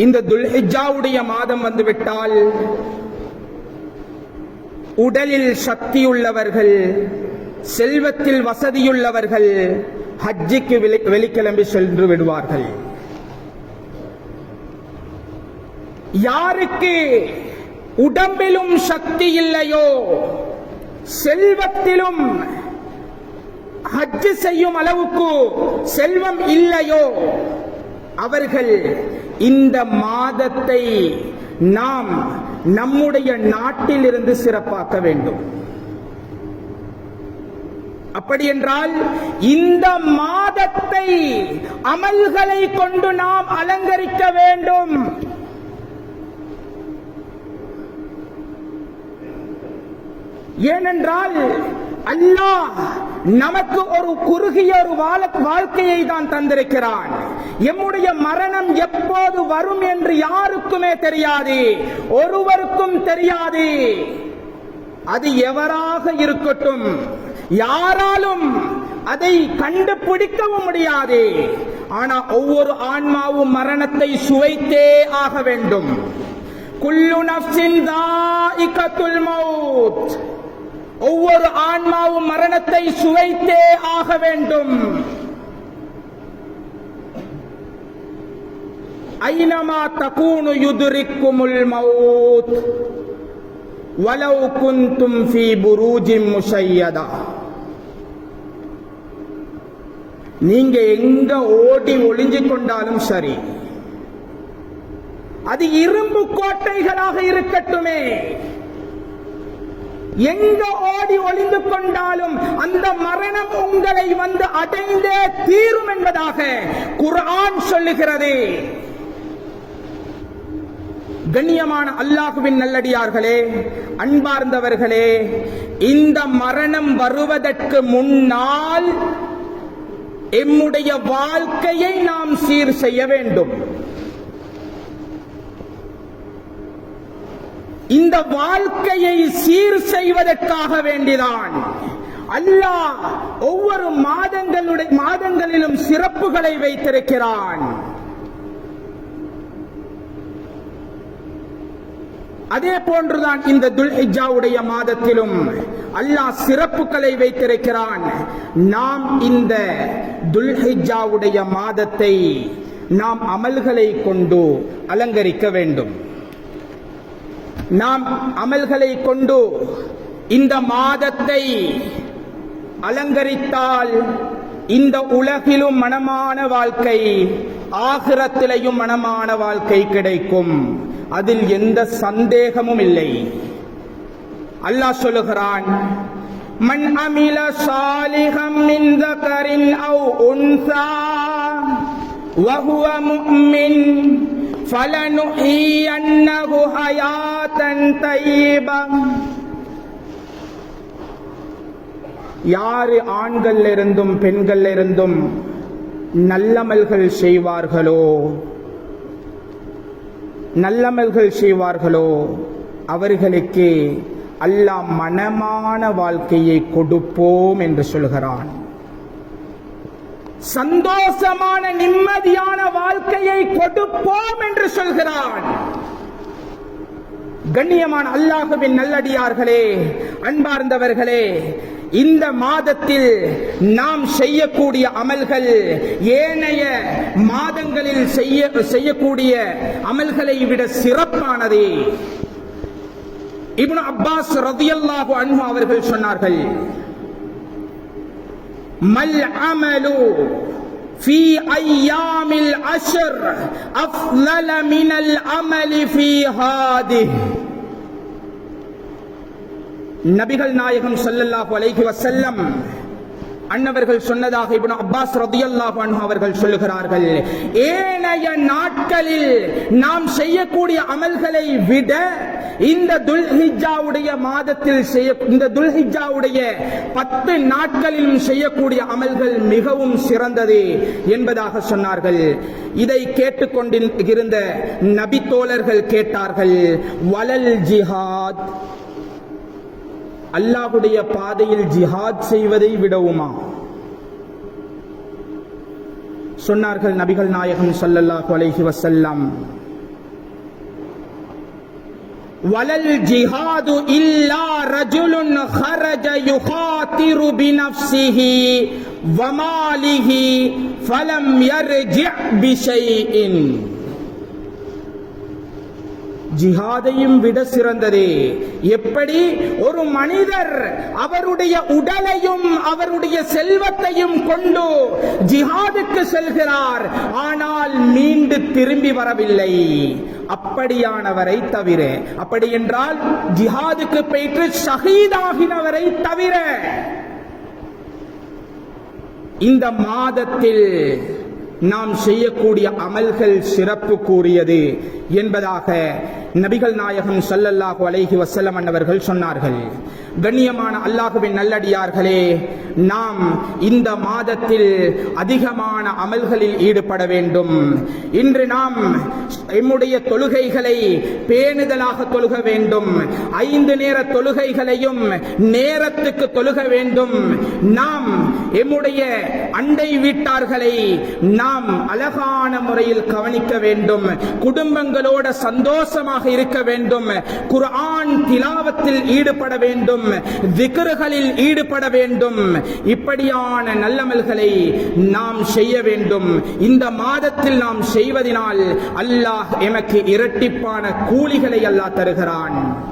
இந்த துல்ஹிஜாவுடைய மாதம் வந்துவிட்டால் உடலில் சக்தியுள்ளவர்கள் செல்வத்தில் வசதியுள்ளவர்கள் ஹஜ்ஜிக்கு வெளி- வெளிக்கிளம்பி சென்று விடுவார்கள். யாருக்கு உடம்பிலும் சக்தி இல்லையோ செல்வத்திலும் ஹஜ் செய்யும் அளவுக்கு செல்வம் இல்லையோ அவர்கள் இந்த மாதத்தை நாம் நம்முடைய நாட்டிலிருந்து சிறப்பாக்க வேண்டும். அப்படி என்றால் இந்த மாதத்தை அமல்களை கொண்டு நாம் அலங்கரிக்க வேண்டும். ஏனென்றால் அல்லாஹ் நமக்கு ஒரு குறுகிய ஒரு வாழ- வாழ்க்கையை தான் தந்திருக்கிறான். எம்முடைய மரணம் எப்போது வரும் என்று யாருக்குமே தெரியாது. ஒருவருக்கும் தெரியாது. அது எவராக இருக்கட்டும் யாராலும் அதை கண்டுபிடிக்கவும் முடியாது. ஆனா ஒவ்வொரு ஆன்மாவும் மரணத்தை சுவைத்தே ஆக வேண்டும். குல்லு நஃப்ஸின் தாஇகத்துல் மௌத். ஒவ்வொரு ஆன்மாவும் மரணத்தை சுவைத்தே ஆக வேண்டும். ஐனமா தகூனு யுதுரிக்குமுல் மௌத் வலவு குந்தும் ஃபி புரூஜி முஷையதா. நீங்க எங்க ஓடி ஒளிஞ்சு கொண்டாலும் சரி அது இரும்பு கோட்டைகளாக இருக்கட்டுமே. எங்க ஓடி ஒளிந்து கொண்டாலும் அந்த மரணம் உங்களை வந்து அடைந்தே தீரும் என்பதாக குர்ஆன் சொல்லுகிறது. கண்ணியமான அல்லாஹுவின் நல்லடியார்களே அன்பார்ந்தவர்களே இந்த மரணம் வருவதற்கு முன்னால் எம்முடைய வாழ்க்கையை நாம் சீர் செய்ய வேண்டும். இந்த வாழ்க்கையை சீர் செய்வதற்காக வேண்டிதான். அல்லாஹ் ஒவ்வொரு மாதங்களுடைய மாதங்களிலும் சிறப்புகளை வைத்திருக்கிறான். அதே போன்றுதான் இந்த துல்ஹிஜாவுடைய மாதத்திலும் அல்லாஹ் சிறப்புகளை வைத்திருக்கிறான். நாம் இந்த துல்ஹிஜாவுடைய மாதத்தை நாம் அமல்களை கொண்டு அலங்கரிக்க வேண்டும். நாம் அமல்களை கொண்டு இந்த மாதத்தை அலங்கரித்தால் இந்த உலகிலும் மனமான வாழ்க்கை ஆகிரத்திலையும் மனமான வாழ்க்கை கிடைக்கும் அதில் எந்த சந்தேகமும் இல்லை அல்லாஹ் சொல்லுகிறான் மன் அமில சாலிஹம் மின் ذكرٍ أو أنثى وهو مؤمن فلنحيينه حياة طيبة யாரு ஆண்கள் இருந்தும் பெண்கள் இருந்தும் நல்லமல்கள் செய்வார்களோ நல்லமல்கள் செய்வார்களோ அவர்களுக்கு அல்லாஹ் மனமான வாழ்க்கையை கொடுப்போம் என்று சொல்கிறான் சந்தோஷமான நிம்மதியான வாழ்க்கையை கொடுப்போம் என்று சொல்கிறான். கண்ணியமான அல்லாஹுவின் நல்லடியார்களே அன்பார்ந்தவர்களே இந்த மாதத்தில் நாம் செய்யக்கூடிய அமல்கள் ஏனைய மாதங்களில் செய்ய செய்யக்கூடிய அமல்களை விட சிறப்பானது. இப்னு அப்பாஸ் ரதியல்லாஹு அன்ஹு அவர்கள் சொன்னார்கள் மல் அமலு في أيام العشر أفضل من العمل في هذه நபிகள் நாயகம் ஸல்லல்லாஹு அலைஹி வஸல்லம் அன்னவர்கள் சொன்னதாக இப்னு அப்பாஸ் ரதியல்லாஹு அன்ஹு அவர்கள் சொல்லுகிறார்கள் ஏனைய நாட்களில் நாம் செய்யக்கூடிய அமல்களை விட இந்த துல்ஹிஜாவுடைய மாதத்தில் செய்ய இந்த துல்ஹிஜாவுடைய பத்து நாட்களிலும் செய்யக்கூடிய அமல்கள் மிகவும் சிறந்தது என்பதாக சொன்னார்கள். இதை கேட்டுக்கொண்டிருந்த நபி தோழர்கள் கேட்டார்கள் வலல் ஜிஹாத். அல்லாஹுடைய பாதையில் ஜிஹாத் செய்வதை விடவுமா? சொன்னார்கள் நபிகள் நாயகம் சொல்லல்லா அலைஹி வசல்லாம் وَلَا الْجِهَادُ إلا رجل خرج يخاطر بنفسه وماله فلم يرجع بشيء. ஜிஹாதையும் விட சிறந்தது. எப்படி? ஒரு மனிதர் அவருடைய உடலையும் அவருடைய செல்வத்தையும் கொண்டு ஜிஹாதுக்கு செல்கிறார். ஆனால் மீண்டு திரும்பி வரவில்லை. அப்படியானவரை தவிர அப்படி என்றால் ஜிஹாதுக்கு போயிட்டு ஷஹீதாகினவரை தவிர இந்த மாதத்தில் நாம் செய்யக்கூடிய அமல்கள் சிறப்பு கூறியது என்பதாக நபிகள் நாயகம் சல்லல்லாஹு அலைஹி வசல்லம் அன்னவர்கள் சொன்னார்கள். கண்ணியமான அல்லாஹுவின் நல்லடியார்களே நாம் இந்த மாதத்தில் அதிகமான அமல்களில் ஈடுபட வேண்டும். இன்று நாம் எம்முடைய தொழுகைகளை பேணுதலாக தொழுக வேண்டும். ஐந்து நேர தொழுகைகளையும் நேரத்துக்கு தொழுக வேண்டும். நாம் எம்முடைய அண்டை வீட்டார்களை நாம் அழகான முறையில் கவனிக்க வேண்டும். குடும்பங்கள் உங்களோட சந்தோஷமாக இருக்க வேண்டும். குர்ஆன் திலாவத்தில் ஈடுபட வேண்டும். திக்ருகளில் ஈடுபட வேண்டும். இப்படியான நல்லமல்களை நாம் செய்ய வேண்டும். இந்த மாதத்தில் நாம் செய்வதனால் அல்லாஹ் எமக்கு இரட்டிப்பான கூலிகளை அல்லாஹ் தருகிறான்.